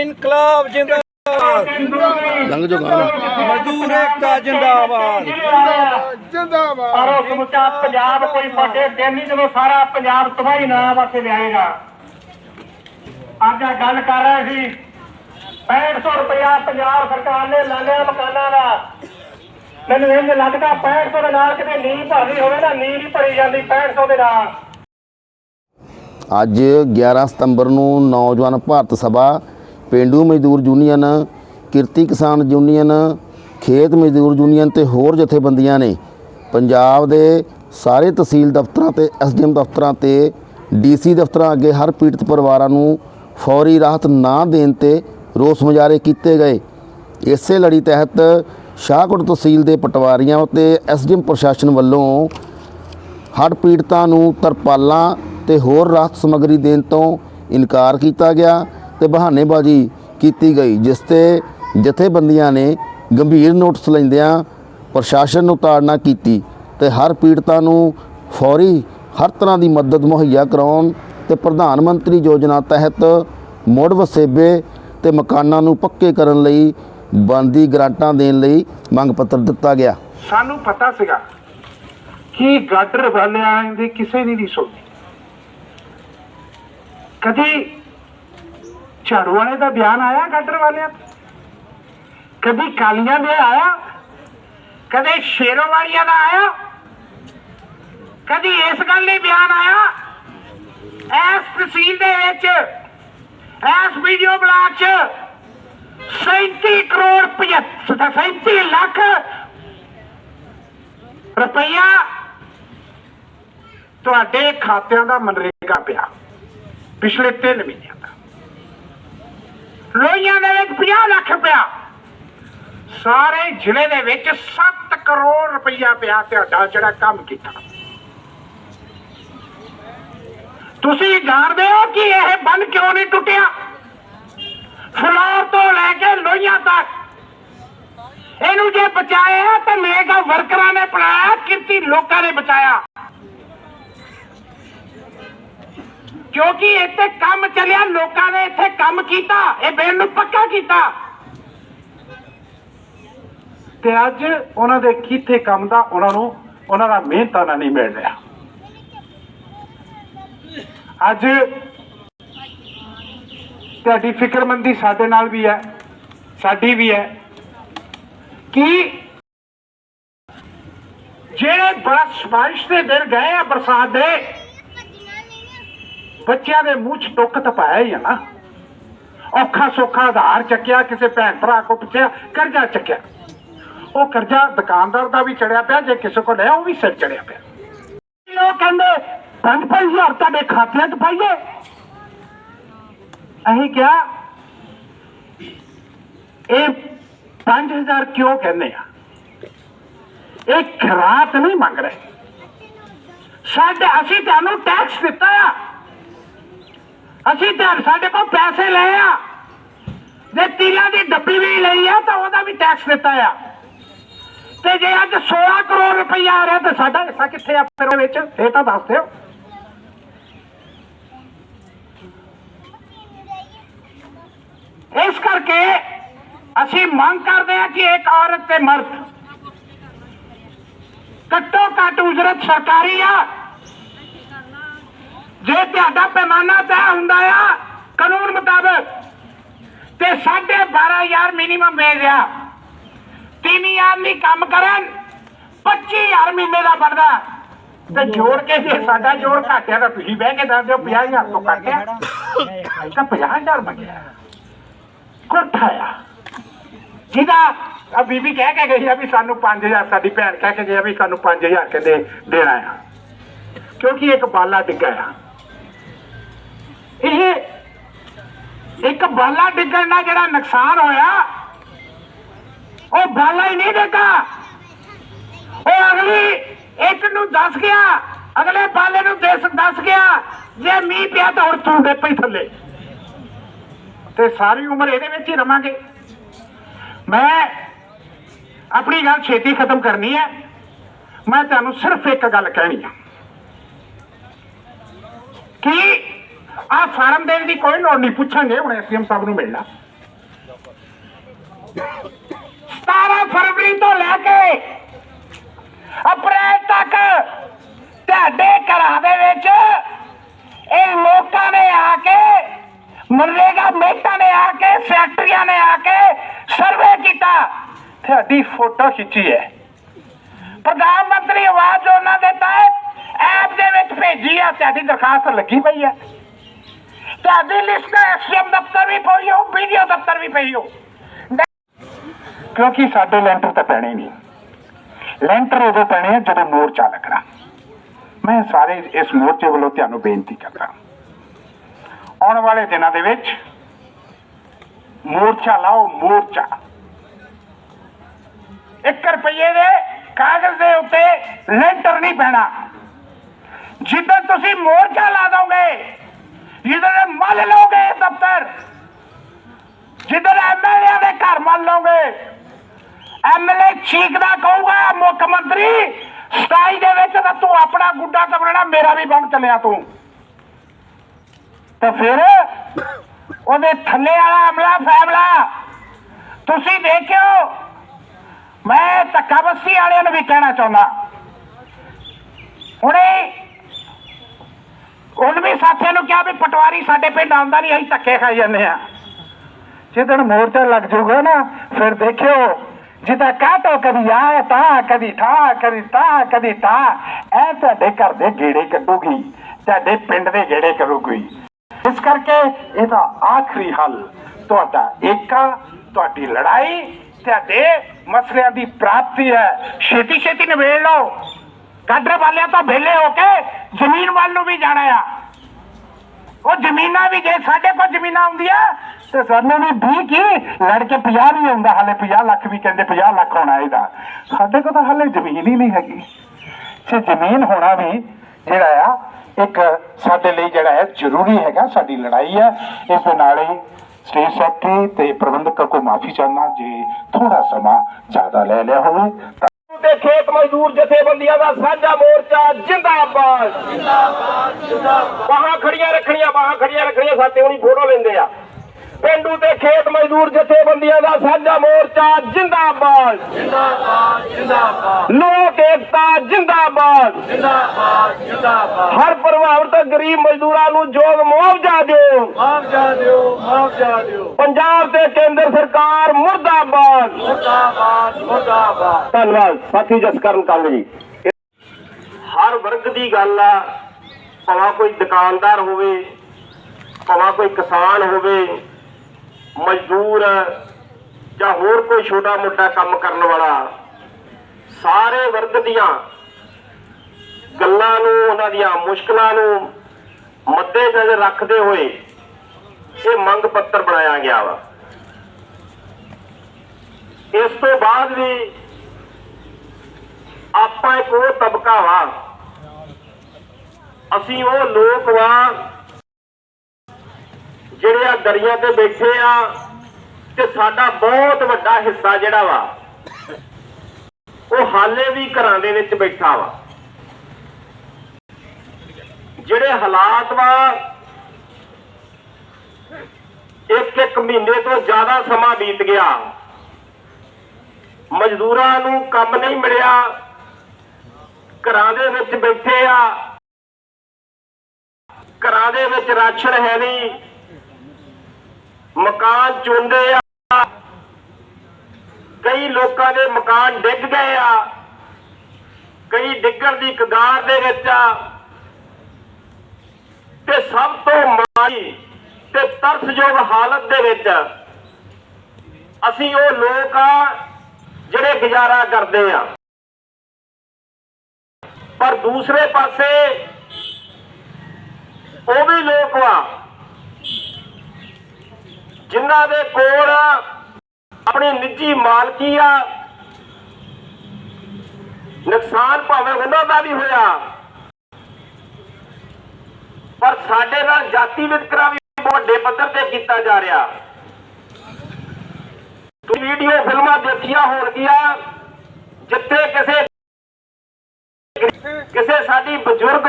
ਇਨਕਲਾਬ ਜਿੰਦਾਬਾਦ। ਲੰਘ ਜੋ ਗਾਣਾ ਮਜ਼ਦੂਰ ਏਕਤਾ ਜਿੰਦਾਬਾਦ। ਪਰ ਉਹ ਸਮੁੱਚਾ ਪੰਜਾਬ ਕੋਈ ਵੱਡੇ ਦਿਨ ਨਹੀਂ ਜਦੋਂ ਸਾਰਾ ਪੰਜਾਬ ਤਬਾਹੀ ਨਾ ਵਾਸਤੇ ਲਿਆਏਗਾ। ਅੱਜ ਆ ਗੱਲ ਕਰ ਰਹੇ ਸੀ। 6500 ਰੁਪਇਆ ਪੰਜਾਬ ਸਰਕਾਰ ਨੇ ਲੈ ਲਿਆ ਮਕਾਨਾਂ ਦਾ। ਮੈਨੂੰ ਇੰਜ ਲੱਗਦਾ 6500 ਦੇ ਨਾਲ ਕਿਤੇ ਨੀਂਹ ਭਰਨੀ ਹੋਵੇ ਨਾ ਨੀਂਹ ਨਹੀਂ ਭਰੀ ਜਾਂਦੀ 6500 ਦੇ ਨਾਲ। ਅੱਜ 11 ਸਤੰਬਰ ਨੂੰ ਨੌਜਵਾਨ ਭਾਰਤ ਸਭਾ ਪਿੰਡੂ ਮਜ਼ਦੂਰ ਯੂਨੀਅਨ, ਕਿਰਤੀ ਕਿਸਾਨ ਯੂਨੀਅਨ, ਖੇਤ ਮਜ਼ਦੂਰ ਯੂਨੀਅਨ ਤੇ ਹੋਰ ਜਥੇਬੰਦੀਆਂ ਨੇ ਪੰਜਾਬ ਦੇ ਸਾਰੇ ਤਹਿਸੀਲ ਦਫ਼ਤਰਾਂ ਤੇ ਐਸਡੀਐਮ ਦਫ਼ਤਰਾਂ ਤੇ ਡੀਸੀ ਦਫ਼ਤਰਾਂ ਅੱਗੇ ਹਰ ਪੀੜਤ ਪਰਿਵਾਰਾਂ ਨੂੰ ਫੌਰੀ ਰਾਹਤ ਨਾ ਦੇਣ ਤੇ ਰੋਸ ਮੁਜ਼ਾਹਰੇ ਕੀਤੇ ਗਏ। ਇਸੇ ਲੜੀ ਤਹਿਤ ਸ਼ਾਹਕੋਟ ਤਹਿਸੀਲ ਦੇ ਪਟਵਾਰੀਆਂ ਅਤੇ ਐਸਡੀਐਮ ਪ੍ਰਸ਼ਾਸਨ ਵੱਲੋਂ ਹੜ੍ਹ ਪੀੜਤਾਂ ਨੂੰ ਤਰਪਾਲਾਂ ਤੇ ਹੋਰ ਰਾਹਤ ਸਮੱਗਰੀ ਦੇਣ ਤੋਂ ਇਨਕਾਰ ਕੀਤਾ ਗਿਆ। ਤੇ ਬਹਾਨੇਬਾਜ਼ੀ ਕੀਤੀ ਗਈ, ਜਿਸ ਤੇ ਜਥੇਬੰਦੀਆਂ ਨੇ ਗੰਭੀਰ ਨੋਟਿਸ ਲੈਂਦਿਆਂ ਪ੍ਰਸ਼ਾਸਨ ਨੂੰ ਤਾੜਨਾ ਕੀਤੀ ਤੇ ਹਰ ਪੀੜਤਾਂ ਨੂੰ ਫੌਰੀ ਹਰ ਤਰ੍ਹਾਂ ਦੀ ਮਦਦ ਮੁਹੱਈਆ ਕਰਾਉਣ ਤੇ ਪ੍ਰਧਾਨ ਮੰਤਰੀ ਯੋਜਨਾ ਤਹਿਤ ਮੁੜ ਵਸੇਬੇ ਤੇ ਮਕਾਨਾਂ ਨੂੰ ਪੱਕੇ ਕਰਨ ਲਈ ਬੰਦੀ ਗ੍ਰਾਂਟਾਂ ਦੇਣ ਲਈ ਮੰਗ ਪੱਤਰ ਦਿੱਤਾ ਗਿਆ। ਸਾਨੂੰ ਪਤਾ ਸੀਗਾ ਕਿ ਗਾਡਰ ਵਾਲਿਆਂ ਦੀ ਕਿਸੇ ਦੀ ਨਹੀਂ ਸੁਣਦੀ ਕਦੀ ਝਾੜੂ ਵਾਲੇ ਦਾ ਬਿਆਨ ਆਇਆ ਗਾਡਰ ਵਾਲਿਆਂ ਕਦੀ ਕਾਲੀਆਂ ਦੇ ਆਇਆ? ਕਦੇ ਸ਼ੇਰੋ ਵਾਲੀਆਂ ਦਾ ਆਇਆ? ਕਦੀ ਇਸ ਗੱਲ ਲਈ ਬਿਆਨ ਆਇਆ? ਇਸ ਤਹਿਸੀਲ ਦੇ ਵਿੱਚ, ਇਸ ਵੀਡੀਓ ਬਲਾਕ 'ਚ 37 ਕਰੋੜ 75 37 ਲੱਖ ਰੁਪਈਆ ਤੁਹਾਡੇ ਖਾਤਿਆਂ ਦਾ ਮਨਰੇਗਾ ਪਿਆ ਪਿਛਲੇ 3 ਮਹੀਨਿਆਂ ਦਾ। ਲੋਹੀਆਂ ਦੇ ਵਿੱਚ 50 ਲੱਖ ਰੁਪਇਆ। ਸਾਰੇ ਜ਼ਿਲ੍ਹੇ ਦੇ ਵਿੱਚ 7 ਕਰੋੜ ਰੁਪਈਆ ਪਿਆ ਤੁਹਾਡਾ ਜਿਹੜਾ ਕੰਮ ਕੀਤਾ। ਤੁਸੀਂ ਜਾਣਦੇ ਹੋ ਕਿ ਇਹ ਬੰਨ ਕਿਉਂ ਨਹੀਂ ਟੁੱਟਿਆ? ਫਲੋਰ ਤੋਂ ਲੈ ਕੇ ਲੋਹੀਆਂ ਤੱਕ। ਇਹਨੂੰ ਜੇ ਬਚਾਇਆ ਤਾਂ ਮੇਗਾ ਵਰਕਰਾਂ ਨੇ ਬਣਾਇਆ ਕਿਰਤੀ ਲੋਕਾਂ ਨੇ ਬਚਾਇਆ। ਕਿਉਂਕਿ ਇੱਥੇ ਕੰਮ ਚੱਲਿਆ, ਲੋਕਾਂ ਨੇ ਇੱਥੇ ਕੰਮ ਕੀਤਾ, ਇਹ ਬੇਲ ਨੂੰ ਪੱਕਾ ਕੀਤਾ। ਤੇ ਅੱਜ ਉਹਨਾਂ ਦੇ ਕੀਤੇ ਕੰਮ ਦਾ ਉਹਨਾਂ ਨੂੰ, ਉਹਨਾਂ ਦਾ ਮਿਹਨਤਾਂ ਨਾਲ ਨਹੀਂ ਮਿਲ ਰਿਹਾ। ਅੱਜ ਤੁਹਾਡੀ ਫਿਕਰਮੰਦੀ ਸਾਡੇ ਨਾਲ ਵੀ ਹੈ, ਸਾਡੀ ਵੀ ਹੈ ਕਿ ਜਿਹੜੇ ਬਰਸ ਬਾਰਿਸ਼ ਦੇ ਦਿਨ ਗਏ ਆ ਬਰਸਾਤ ਦੇ ਬੱਚਿਆਂ ਦੇ ਮੂੰਹ 'ਚ ਟੁੱਕ ਤਪਾਇਆ ਹੀ ਆ ਨਾ। ਔਖਾ ਸੌਖਾ ਆਧਾਰ ਚੱਕਿਆ, ਕਿਸੇ ਭੈਣ ਭਰਾ ਕੋ ਪੁੱਛਿਆ, ਕਰਜ਼ਾ ਚੱਕਿਆ। ਉਹ ਕਰਜ਼ਾ ਦੁਕਾਨਦਾਰ ਦਾ ਵੀ ਚੜਿਆ ਪਿਆ, ਜੇ ਕਿਸੇ ਕੋ ਲਿਆ ਉਹ ਵੀ ਸਿਰ ਚੜਿਆ ਪਿਆ। ਲੋਕ ਕਹਿੰਦੇ, ਪੰਜ ਪੰਜ ਹਜ਼ਾਰ ਤੁਹਾਡੇ ਖਾਤਿਆਂ 'ਚ ਪਾਈਏ। ਅਸੀਂ ਕਿਹਾ, ਇਹ 5000 ਕਿਉਂ ਕਹਿੰਦੇ ਆ? ਇਹ ਖਰਾਤ ਨਹੀਂ ਮੰਗ ਰਹੇ। ਸਾਡੇ, ਅਸੀਂ ਤੁਹਾਨੂੰ ਟੈਕਸ ਦਿੱਤਾ ਆ। ਅਸੀਂ ਤਾਂ ਸਾਡੇ ਕੋਲ ਪੈਸੇ ਲਏ ਆ। ਜੇ ਤੀਲਾਂ ਦੀ ਡੱਬੀ ਵੀ ਲਈ ਆ, ਤਾਂ ਉਹਦਾ ਵੀ ਟੈਕਸ ਦਿੱਤਾ ਆ। ਤੇ ਜੇ ਅੱਜ 16 ਕਰੋੜ ਰੁਪਈਆ ਆ ਰਿਹਾ, ਤੇ ਸਾਡਾ ਹਿੱਸਾ ਕਿੱਥੇ ਆ ਫਿਰ ਵਿੱਚ? ਇਹ ਤਾਂ ਦੱਸ ਦਿਓ। ਇਸ ਕਰਕੇ ਅਸੀਂ ਮੰਗ ਕਰਦੇ ਹਾਂ ਕਿ ਇੱਕ ਔਰਤ ਤੇ ਮਰਦ। ਘੱਟੋ ਘੱਟ ਉਜਰਤ ਸਰਕਾਰੀ ਆ। ਜੇ ਤੁਹਾਡਾ ਪੈਮਾਨਾ ਤੈਅ ਹੁੰਦਾ ਆ, ਕਾਨੂੰਨ ਮੁਤਾਬਕ, ਤੇ 12500 ਮਿਨੀਮਮ ਵੇਜ ਆ। ਤਿੰਨ ਆਦਮੀ ਕੰਮ ਕਰਨ 25000 ਮਹੀਨੇ ਦਾ ਬਣਦਾ। ਤੇ ਜੋੜ ਕੇ ਜੇ ਸਾਡਾ ਜੋੜ ਘਾਟਿਆ ਤਾਂ ਤੁਸੀਂ ਬਹਿ ਕੇ ਦੱਸ ਦਿਓ 50000 ਤੋਂ ਘਟਿਆ ਤਾਂ 50000 ਮੰਗਿਆ ਕੋਠਾ ਆ। ਜਿਹਦਾ ਬੀਬੀ ਕਹਿ ਕੇ ਗਈ ਆ ਵੀ ਸਾਨੂੰ 5000 ਸਾਡੀ ਭੈਣ ਕਹਿ ਕੇ ਗਈ ਆ ਵੀ ਸਾਨੂੰ 5000 ਕਹਿੰਦੇ ਦੇਣਾ ਆ। ਕਿਉਂਕਿ ਇੱਕ ਬਾਲਾ ਡਿੱਗਾ ਆ। ਇਹ ਇੱਕ ਬਾਲਾ ਡਿੱਗਣ ਨਾਲ ਜਿਹੜਾ ਨੁਕਸਾਨ ਹੋਇਆ, ਉਹ ਬਾਲਾ ਹੀ ਨਹੀਂ ਡਿੱਗਾ। ਉਹ ਅਗਲੀ ਇੱਕ ਨੂੰ ਦੱਸ ਗਿਆ, ਅਗਲੇ ਬਾਲੇ ਨੂੰ ਦੱਸ ਦੱਸ ਗਿਆ, ਜੇ ਮੀਂਹ ਪਿਆ ਤਾਂ ਹੁਣ ਤੂੰ ਦੇ ਪਈ ਥੱਲੇ। ਤੇ ਸਾਰੀ ਉਮਰ ਇਹਦੇ ਵਿੱਚ ਹੀ ਰਵਾਂਗੇ। ਮੈਂ ਆਪਣੀ ਗੱਲ ਛੇਤੀ ਖਤਮ ਕਰਨੀ ਹੈ। ਮੈਂ ਤੁਹਾਨੂੰ ਸਿਰਫ ਇੱਕ ਗੱਲ ਕਹਿਣੀ ਆ। ਕਿ ਆ ਫਾਰਮ ਦੇਣ ਦੀ ਕੋਈ ਲੋੜ ਨਹੀਂ, ਪੁੱਛਾਂਗੇ, ਹੁਣ ਐਸਡੀਐਮ ਸਾਹਿਬ ਨੂੰ ਮਿਲਣਾ। 17 ਫਰਵਰੀ ਤੋਂ ਲੈ ਕੇ ਅਪ੍ਰੈਲ ਤੱਕ ਤੁਹਾਡੇ ਘਰਾਂ ਦੇ ਵਿੱਚ ਇਹ ਲੋਕਾਂ ਨੇ ਆ ਕੇ, ਮਨਰੇਗਾ ਮਹਿਤਾ ਨੇ ਆ ਕੇ, ਫੈਕਟਰੀਆਂ ਨੇ ਆ ਕੇ ਸਰਵੇ ਕੀਤਾ। ਤੁਹਾਡੀ ਫੋਟੋ ਖਿੱਚੀ ਹੈ। ਪ੍ਰਧਾਨ ਮੰਤਰੀ ਆਵਾਜ਼ ਉਹਨਾਂ ਦੇ ਤਹਿਤ ਐਪ ਦੇ ਵਿੱਚ ਭੇਜੀ ਆ, ਤੁਹਾਡੀ ਦਰਖਾਸਤ ਲੱਗੀ ਪਈ ਹੈ। ਤੁਹਾਡੀ ਲਿਸਟ ਐਸਐਮ ਦਫ਼ਤਰ ਵੀ ਪਈ ਹੋ ਵੀਡੀਓ ਦਫ਼ਤਰ ਵੀ ਪਈ ਹੋ ਕਿਉਂਕਿ ਸਾਡੇ ਲੈਂਟਰ ਤਾਂ ਪੈਣੇ ਨਹੀਂ। ਲੈਂਟਰ ਉਦੋਂ ਪੈਣੇ ਜਦੋਂ ਮੋਰਚਾ ਲੱਗਣਾ। ਮੈਂ ਸਾਰੇ ਇਸ ਮੋਰਚੇ ਵੱਲੋਂ ਤੁਹਾਨੂੰ ਬੇਨਤੀ ਕਰਦਾ ਆਉਣ ਵਾਲੇ ਦਿਨਾਂ ਦੇ ਵਿੱਚ ਮੋਰਚਾ ਲਾਓ, ਮੋਰਚਾ। 1 ਰੁਪਏ ਦੇ ਕਾਗਜ਼ ਦੇ ਉੱਤੇ ਲੈਂਟਰ ਨਹੀਂ ਪੈਣਾ। ਜਿੱਦਾਂ ਤੁਸੀਂ ਮੋਰਚਾ ਲਾ ਦੋਗੇ ਜਿੱਦਾਂ ਮੱਲ ਲਓਗੇ ਦਫ਼ਤਰ ਜਿੱਦਾਂ ਐਮਐਲਏ ਦੇ ਘਰ ਮੰਨ ਲਓਗੇ ਐਮਐਲਏ ਚੀਕਦਾ ਕਹੂਗਾ, ਮੁੱਖ ਮੰਤਰੀ ਸਟਾਈ ਦੇ ਵਿੱਚ ਤਾਂ ਤੂੰ ਆਪਣਾ ਗੁੱਡਾ ਕਬਰਣਾ ਮੇਰਾ ਵੀ ਬਣ ਚੱਲਿਆ ਤੂੰ। ਤਾਂ ਫਿਰ ਉਹਦੇ ਥੱਲੇ ਵਾਲਾ ਅਮਲਾ ਫੈਮਲਾ, ਤੁਸੀਂ ਦੇਖਿਓ, ਮੈਂ ਧੱਕਾ ਬੱਸੀ ਵਾਲਿਆਂ ਨੂੰ ਵੀ ਕਹਿਣਾ ਚਾਹੁੰਦਾ। ਹੁਣੇ ਉਹਨ ਵੀ ਸਾਥੀਆਂ ਨੂੰ ਕਿਹਾ ਵੀ ਪਟਵਾਰੀ ਸਾਡੇ ਪਿੰਡ ਆਉਂਦਾ ਨਹੀਂ ਅਸੀਂ ਧੱਕੇ ਖਾਈ ਜਾਂਦੇ ਆ ਜਿੱਦਣ ਮੋਰਚਾ ਲੱਗ ਜਾਊਗਾ ਨਾ, ਫਿਰ ਦੇਖਿਓ, ਜਿੱਦਾਂ ਕਾਟੋ ਕਦੀ ਆ, ਤਾਂ, ਕਦੀ ਠਾ, ਕਦੀ ਤਾਂ, ਕਦੀ ਟਾ ਐ ਤੁਹਾਡੇ ਘਰ ਦੇ ਗੇੜੇ ਕੱਢੂਗੀ, ਤੁਹਾਡੇ ਪਿੰਡ ਦੇ ਗੇੜੇ ਕਰੂਗੀ। ਇਸ ਕਰਕੇ ਇਹਦਾ ਆਖਰੀ ਹੱਲ, ਤੁਹਾਡਾ ਏਕਾ, ਤੁਹਾਡੀ ਲੜਾਈ, ਤੁਹਾਡੇ ਮਸਲਿਆਂ ਦੀ ਪ੍ਰਾਪਤੀ ਹੈ। ਛੇਤੀ ਛੇਤੀ ਨਿਬੇੜ ਲਓ। ਗਾਡਰ ਵਾਲਿਆਂ ਤੋਂ ਵਿਹਲੇ ਹੋ ਕੇ ਜ਼ਮੀਨ ਵੱਲ ਨੂੰ ਵੀ ਜਾਣਾ ਆ। ਉਹ ਜ਼ਮੀਨਾਂ ਵੀ ਜੇ ਸਾਡੇ ਕੋਲ ਜ਼ਮੀਨਾਂ ਹੁੰਦੀਆਂ, ਤੇ ਸਾਨੂੰ ਵੀ 20 ਕੀ ਲੜ ਕੇ 50 ਨਹੀਂ ਹੁੰਦਾ ਹਾਲੇ 50 ਲੱਖ ਵੀ ਕਹਿੰਦੇ 50 ਲੱਖ ਹੋਣਾ ਇਹਦਾ। ਸਾਡੇ ਕੋਲ ਤਾਂ ਹਾਲੇ ਜ਼ਮੀਨ ਹੀ ਨਹੀਂ ਹੈਗੀ। ਤੇ ਜ਼ਮੀਨ ਹੋਣਾ ਵੀ ਜਿਹੜਾ ਆ, ਇੱਕ ਸਾਡੇ ਲਈ ਜਿਹੜਾ ਹੈ ਜ਼ਰੂਰੀ ਹੈਗਾ, ਸਾਡੀ ਲੜਾਈ ਹੈ। ਇਸ ਦੇ ਨਾਲ ਹੀ ਸਟੇਟ ਸੈਕਟਰੀ ਤੇ ਪ੍ਰਬੰਧਕ ਕੋ ਮਾਫੀ ਚਾਹਨਾ ਜੇ ਥੋੜਾ ਸਮਾਂ ਜ਼ਿਆਦਾ ਲੈ ਲਿਆ ਹੋਵੇ ਤਾਂ ਖੇਤ ਮਜ਼ਦੂਰ ਜਥੇਬੰਦੀਆਂ ਦਾ ਸਾਂਝਾ ਮੋਰਚਾ ਜਿੰਦਾਬਾਦ। ਜਿੰਦਾਬਾਦ ਜਿੰਦਾਬਾਦ। ਬਾਹਾਂ ਖੜੀਆਂ ਰੱਖਣੀਆਂ ਬਾਹਾਂ ਖੜੀਆਂ ਰੱਖਣੀਆਂ ਸਾਤੇ ਹੁਣੀ ਫੋਟੋ ਲੈਂਦੇ ਆ। ਪਿੰਡੂ ਤੇ ਖੇਤ ਮਜ਼ਦੂਰ ਜਥੇਬੰਦੀਆਂ ਦਾ ਸਾਂਝਾ ਮੋਰਚਾ ਜਿੰਦਾਬਾਦ। ਜਿੰਦਾਬਾਦ ਜਿੰਦਾਬਾਦ। ਲੋਕ ਏਕਤਾ ਜਿੰਦਾਬਾਦ। ਜਿੰਦਾਬਾਦ ਜਿੰਦਾਬਾਦ। ਹਰ ਪ੍ਰਭਾਵਿਤ ਗਰੀਬ ਮਜ਼ਦੂਰਾਂ ਨੂੰ ਯੋਗ ਮੁਆਵਜ਼ਾ ਦਿਓ। ਮੁਆਵਜ਼ਾ ਦਿਓ ਮੁਆਵਜ਼ਾ ਦਿਓ। ਪੰਜਾਬ ਤੇ ਕੇਂਦਰ ਸਰਕਾਰ ਮੁਰਦਾਬਾਦ। ਧੰਨਵਾਦ। ਸਾਥੀ ਜਸਕਰਨ ਕੰਗ ਜੀ। ਹਰ ਵਰਗ ਦੀ ਗੱਲ ਆ ਭਾਵੇਂ ਕੋਈ ਦੁਕਾਨਦਾਰ ਹੋਵੇ ਭਾਵੇਂ ਕੋਈ ਕਿਸਾਨ ਹੋਵੇ ਮਜ਼ਦੂਰ ਜਾਂ ਹੋਰ ਕੋਈ ਛੋਟਾ ਮੋਟਾ ਕੰਮ ਕਰਨ ਵਾਲਾ, ਸਾਰੇ ਵਰਗ ਦੀਆਂ ਗੱਲਾਂ ਨੂੰ, ਉਹਨਾਂ ਦੀਆਂ ਮੁਸ਼ਕਲਾਂ ਨੂੰ ਮੱਦੇ ਨਜ਼ਰ ਰੱਖਦੇ ਹੋਏ ਇਹ ਮੰਗ ਪੱਤਰ ਬਣਾਇਆ ਗਿਆ ਵਾ। ਇਸ ਤੋਂ ਬਾਅਦ ਵੀ ਆਪਾਂ ਇੱਕ ਉਹ ਤਬਕਾ ਵਾ। ਅਸੀਂ ਉਹ ਲੋਕ ਵਾ ਜਿਹੜੇ ਆ ਦਰਿਆ ਤੇ ਬੈਠੇ ਆ ਤੇ ਸਾਡਾ ਬਹੁਤ ਵੱਡਾ ਹਿੱਸਾ ਜਿਹੜਾ ਵਾ, ਉਹ ਹਾਲੇ ਵੀ ਘਰਾਂ ਦੇ ਵਿੱਚ ਬੈਠਾ ਵਾ। ਜਿਹੜੇ ਹਾਲਾਤ ਵਾ, ਇੱਕ ਇੱਕ ਮਹੀਨੇ ਤੋਂ ਜ਼ਿਆਦਾ ਸਮਾਂ ਬੀਤ ਗਿਆ। ਮਜ਼ਦੂਰਾਂ ਨੂੰ ਕੰਮ ਨਹੀਂ ਮਿਲਿਆ। ਘਰਾਂ ਦੇ ਵਿੱਚ ਬੈਠੇ ਆ। ਘਰਾਂ ਦੇ ਵਿੱਚ ਰਾਸ਼ਨ ਹੈ ਨਹੀਂ। ਮਕਾਨ ਚੁੰਦੇ ਆ। ਕਈ ਲੋਕਾਂ ਦੇ ਮਕਾਨ ਡਿੱਗ ਗਏ ਆ। ਕਈ ਡਿੱਗਣ ਦੀ ਕਗਾਰ ਦੇ ਵਿੱਚ ਆ। ਤੇ ਸਭ ਤੋਂ ਮਾੜੀ ਤੇ ਤਰਸਯੋਗ ਹਾਲਤ ਦੇ ਵਿੱਚ ਅਸੀਂ ਉਹ ਲੋਕ ਆ ਜਿਹੜੇ ਗੁਜ਼ਾਰਾ ਕਰਦੇ ਆ। ਪਰ ਦੂਸਰੇ ਪਾਸੇ ਉਹ ਵੀ ਲੋਕ ਵਾ ਜਿਨ੍ਹਾਂ ਦੇ ਕੋਲ ਆਪਣੀ ਨਿੱਜੀ ਮਾਲਕੀ ਆ, ਨੁਕਸਾਨ ਭਾਵੇਂ ਉਹਨਾਂ ਦਾ ਵੀ ਹੋਇਆ, ਪਰ ਸਾਡੇ ਨਾਲ ਜਾਤੀ ਵਿਤਕਰਾ ਵੀ ਵੱਡੇ ਪੱਧਰ ਤੇ ਕੀਤਾ ਜਾ ਰਿਹਾ। ਤੁਸੀਂ ਵੀਡੀਓ, ਫਿਲਮਾਂ ਦੇਖੀਆਂ ਹੋਣਗੀਆਂ, ਜਿੱਥੇ ਕਿਸੇ ਕਿਸੇ ਸਾਡੀ ਬਜ਼ੁਰਗ